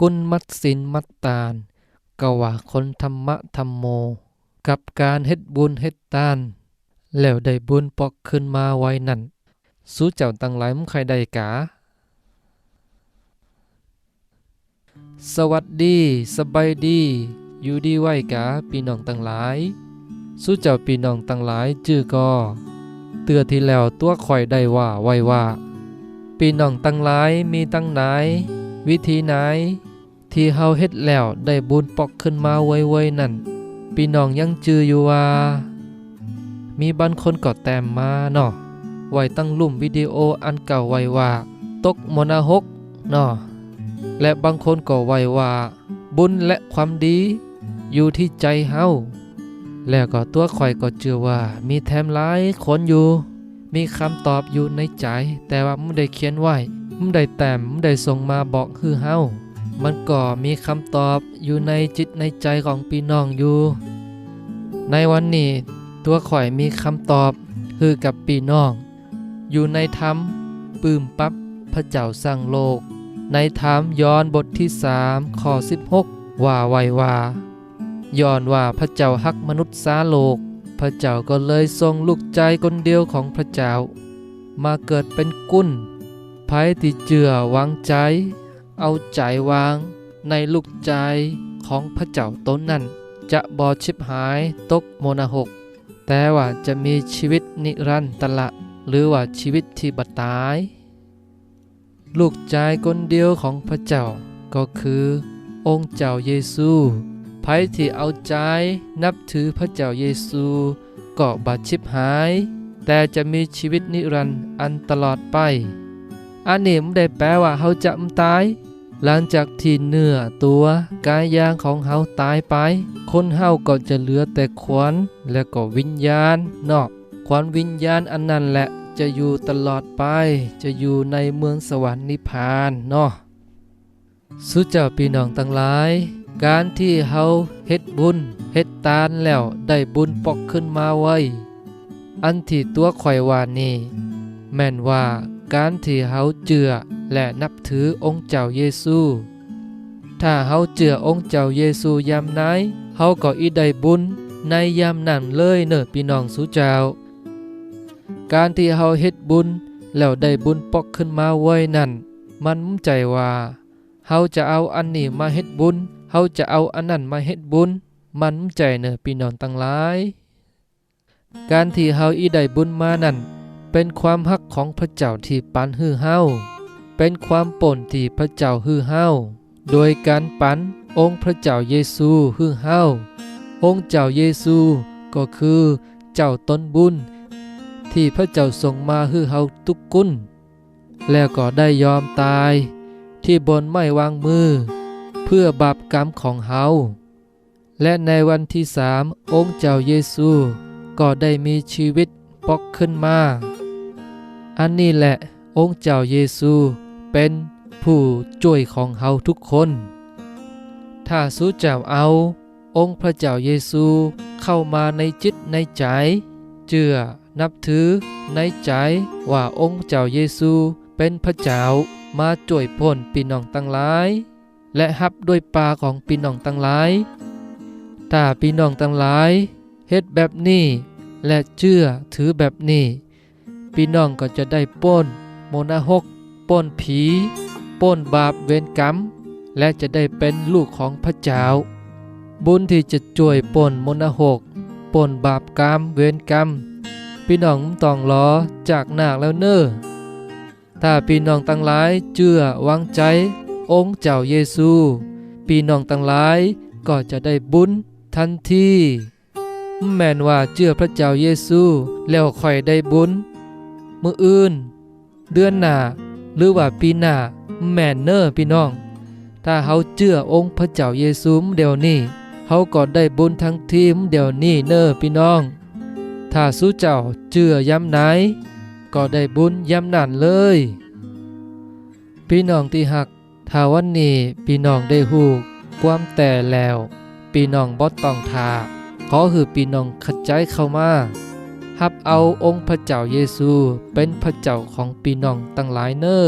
กุลมัดศีลมัดตาลก็ว่าคนธรรมะธรรมโม กับการเฮ็ดบุญเฮ็ดทาน แล้วได้บุญปอกขึ้นมาไว้นั่น สู้เจ้าตั้งหลายมึงใครได้กา สวัสดีสบายดี อยู่ดีไว้กาพี่น้องตั้งหลาย สู้เจ้าพี่น้องตั้งหลายจื้อก็เตือที่แล้วตัวข่อยได้ว่าไว้ว่า พี่น้องตั้งหลายมีตั้งไหน วิธีไหน ที่เฮาเฮ็ดแล้วได้บุญปอกขึ้นมาไวๆนั่นพี่น้องยังจื้ออยู่ว่า มีบางคนก็แต้มมาเนาะไว้ตั้งลุ่มวิดีโออันเก่าไว้ว่า ตกมนาหกเนาะและบางคนก็ไว้ว่า บุญและความดี อยู่ที่ใจเฮาแล้วก็ตัวข่อยก็เชื่อว่า มีแถมหลายคนอยู่ มีคำตอบอยู่ในใจ แต่ว่าไม่ได้เขียนไว้ไม่ได้แต้มไม่ได้ส่งมาบอกคือเฮา มันก็มีคำตอบอยู่ในจิตในใจของพี่น้องอยู่ ในวันนี้ตัวข่อยมีคำตอบคือกับพี่น้อง อยู่ในธรรมปื้มปับ๊บพระเจ้าสร้างโลก ในธรรมย้อนบทที่สามข้อ16 ว่าไว้ว่าย้อนว่าพระเจ้าฮักมนุษย์สาโลก พระเจ้าก็เลยทรงลูกใจคนเดียวของพระเจ้า มาเกิดเป็นกุนภัยที่เจือวางใจ เอาใจวางในลูกใจของพระเจ้าตนนั้น จะบอชิบหายตกโมนาหก แต่ว่าจะมีชีวิตนิรันตระหรือว่าชีวิตที่บัดตาย ลูกใจคนเดียวของพระเจ้าก็คือ องค์เจ้าเยซูไผที่เอาใจนับถือพระเจ้าเยซูก็บาดชิบหาย แต่จะมีชีวิตนิรันดร์อันตลอดไป อันนี้ไม่ได้แปลว่าเฮาจะมตาย หลังจากที่เนื้อตัวกายยางของเฮาตายไป คนเฮาก็จะเหลือแต่ขวัญและก็วิญญาณเนาะขวัญวิญญาณอันนั้นแหละจะอยู่ตลอดไป จะอยู่ในเมืองสวรรค์นิพพานเนาะสุเจ้าพี่น้องทั้งหลาย การที่เฮาเฮ็ดบุญเฮ็ดตานแล้วได้บุญปอกขึ้นมาไว้ อันที่ตัวข่อยว่านี่แม่นว่าการที่เฮาเจือ และนับถือองค์เจ้าเยซู ถ้าเฮาเจือองค์เจ้าเยซูยามไหนเฮาก็อีได้บุญในยามนั้นเลยเนอะพี่น้องสุเจ้า การที่เฮาเฮ็ดบุญแล้วได้บุญปอกขึ้นมาไว้นั่น มันมุ่งใจว่าเฮาจะเอาอันนี้มาเฮ็ดบุญเฮาจะเอาอันนั้นมาเฮ็ดบุญ มันมุ่งใจเนอะพี่น้องทั้งหลาย การที่เฮาอีได้บุญมานั่น เป็นความฮักของพระเจ้าที่ปันฮื้อเฮา เป็นความป่นที่พระเจ้าฮือเฮาโดยการปันองค์พระเจ้าเยซูฮือเฮาองค์เจ้าเยซูก็คือเจ้าต้นบุญ ที่พระเจ้าส่งมาฮือเฮาทุกกุนแล้วก็ได้ยอมตาย ที่บนไม้วางมือ เพื่อบาปกรรมของเฮาและในวันที่สามองค์เจ้าเยซู ก็ได้มีชีวิตปอกขึ้นมา อันนี้แหละองค์เจ้าเยซู เป็นผู้ช่วยของเฮาทุกคน ถ้าสู้เจ้าเอา องค์พระเจ้าเยซูเข้ามาในจิตในใจเชื่อนับถือในใจว่าองค์เจ้าเยซูเป็นพระเจ้ามาช่วยพ้นพี่น้องตั้งหลาย และฮับด้วยปาของพี่น้องตั้งหลายถ้าพี่น้องตั้งหลายเฮ็ดแบบนี้ และเชื่อถือแบบนี้พี่น้องก็จะได้ป้นโมนาหก ป้นผีป้นบาปเวรกรรม และจะได้เป็นลูกของพระเจ้า บุญที่จะช่วยป่นมนหกป่นบาปกรรมเวรกรรม พี่น้องต้องรอจากหนาคแล้วเนอ้อถ้าพี่น้องตั้งหลายเชื่อวางใจ องค์เจ้าเยซู พี่น้องตั้งหลายก็จะได้บุญทันทีแม่นว่าเชื่อพระเจ้าเยซูแล้วค่อยได้บุญ มืออื่น เดือนหน้า หรือว่าปีหน้าแม่นเนอร์พี่น้อง ถ้าเฮาเชื่อองค์พระเจ้าเยซูเดี๋ยวนี้เฮาก็ได้บุญทั้งทีมเดี๋ยวนี้เนอพี่น้อง ถ้าสู้เจ้าเชื่อย้ำไหน ก็ได้บุญย้ำนั่นเลย พี่น้องที่หักถ้าวันนี้พี่น้องได้ฮู้ความแต่แล้ว พี่น้องบ่ต้องทาขอคือพี่น้องขัดใจเข้ามา ฮับเอาองค์พระเจ้าเยซูเป็นพระเจ้าของปีน้องตั้งหลายเนอ้อ